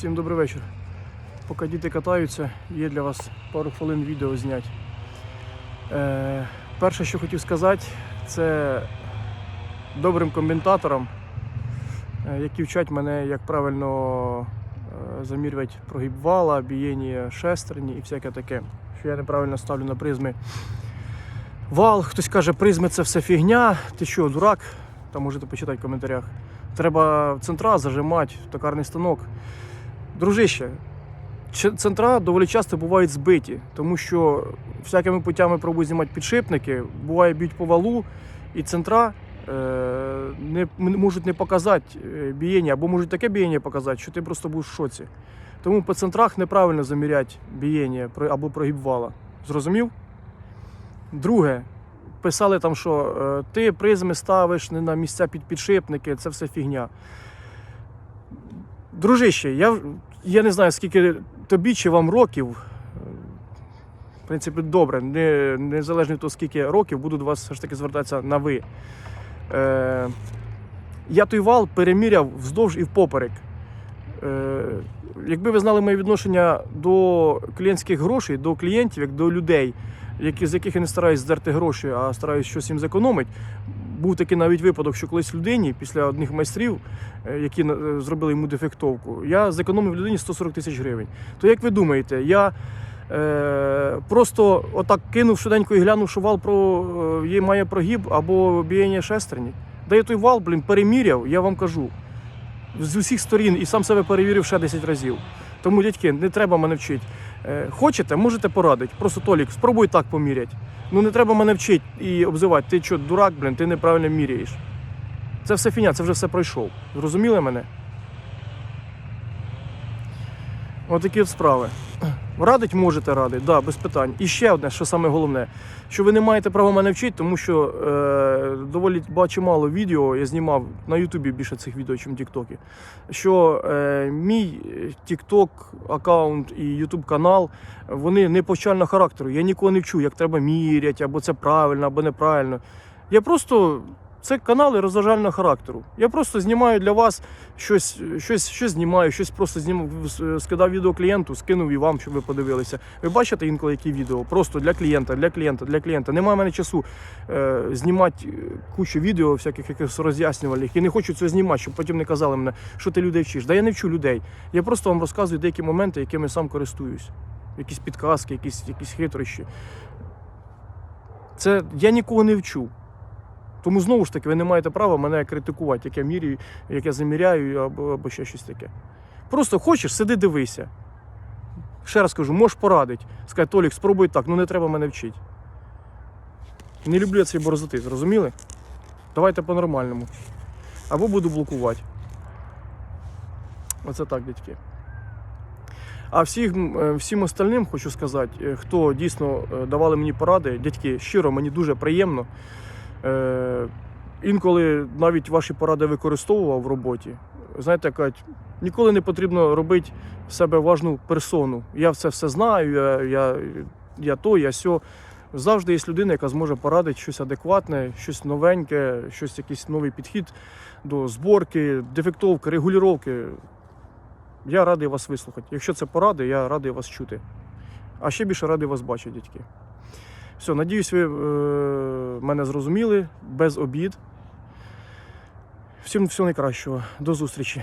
Всім добрий вечір. Поки діти катаються, є для вас пару хвилин відео зняти. Е, перше, що хотів сказати, це добрим коментаторам, е, які вчать мене, як правильно е, замірювати прогиб вала, бієння шестерні і всяке таке. Що я неправильно ставлю на призми. Вал, хтось каже, призми це все фігня. Ти що, дурак? Там можете почитати в коментарях. Треба центра зажимати токарний станок. Дружище, центра доволі часто бувають збиті, тому що всякими путями пробують знімати підшипники, буває б'ють по валу, і центра е, не, можуть не показати е, бієння, або можуть таке бієння показати, що ти просто будеш в шоці. Тому по центрах неправильно заміряти бієння або прогиб вала. Зрозумів? Друге, писали там, що е, ти призми ставиш не на місця під підшипники, це все фігня. Дружище, я, я не знаю, скільки тобі чи вам років. В принципі, добре, не, незалежно від того, скільки років, буду до вас все ж таки звертатися на ви. Е, я той вал переміряв вздовж і впоперек. Е, якби ви знали моє відношення до клієнтських грошей, до клієнтів, як до людей, які, з яких я не стараюсь здерти гроші, а стараюсь щось їм зекономити. Був такий навіть випадок, що колись людині після одних майстрів, е, які е, зробили йому дефектовку, я зекономив людині 140 тисяч гривень. То як ви думаєте, я е, просто отак кинув швиденько і глянув, що вал про, е, має прогиб або бієння шестерні? Да я той вал, блін, переміряв, я вам кажу. З усіх сторін і сам себе перевірив ще 10 разів. Тому, дядьки, не треба мене вчити. Е, Хочете, можете порадити. Просто Толік, спробуй так поміряти. Ну не треба мене вчити і обзивати. Ти що, дурак, блін, ти неправильно міряєш. Це все фіня, це вже все пройшов. Зрозуміли мене? Отакі от справи. Радить можете радити, да, без питань. І ще одне, що саме головне, що ви не маєте права мене вчити, тому що е, доволі ба- чимало відео я знімав на Ютубі більше цих відео, ніж Тіктокі. Що е, мій Тікток аккаунт і Ютуб канал вони не повчального характеру. Я нікого не вчу, як треба міряти, або це правильно, або неправильно. Я просто. Це канали розважального характеру. Я просто знімаю для вас щось, щось, щось знімаю, щось просто знімав, скидав відео клієнту, скинув і вам, щоб ви подивилися. Ви бачите інколи які відео? Просто для клієнта, для клієнта, для клієнта. Немає в мене часу е, знімати кучу відео, всяких якихось роз'яснювальних. І не хочу цього знімати, щоб потім не казали мене, що ти людей вчиш. Да я не вчу людей. Я просто вам розказую деякі моменти, якими сам користуюсь. Якісь підказки, якісь, якісь хитрощі. Це я нікого не вчу. Тому знову ж таки ви не маєте права мене критикувати, як я міряю, як я заміряю або, або ще щось таке. Просто хочеш, сиди, дивися. Ще раз кажу, можеш порадити. Скажи, Толік, спробуй так, ну не треба мене вчити. Не люблю я цієї борзоти, зрозуміли? Давайте по-нормальному. Або буду блокувати. Оце так, дядьки. А всім, е, всім остальним хочу сказати, е, хто дійсно е, давали мені поради, дядьки, щиро, мені дуже приємно. Е, інколи навіть ваші поради використовував в роботі. Знаєте, кажуть, ніколи не потрібно робити в себе важну персону. Я це все знаю, я, я, я то, я сьо. Завжди є людина, яка зможе порадити щось адекватне, щось новеньке, щось якийсь новий підхід до зборки, дефектовки, регулювання. Я радий вас вислухати. Якщо це поради, я радий вас чути. А ще більше радий вас бачити, дядьки. Все, надіюсь, ви е, мене зрозуміли без обід. Всім всього найкращого. До зустрічі.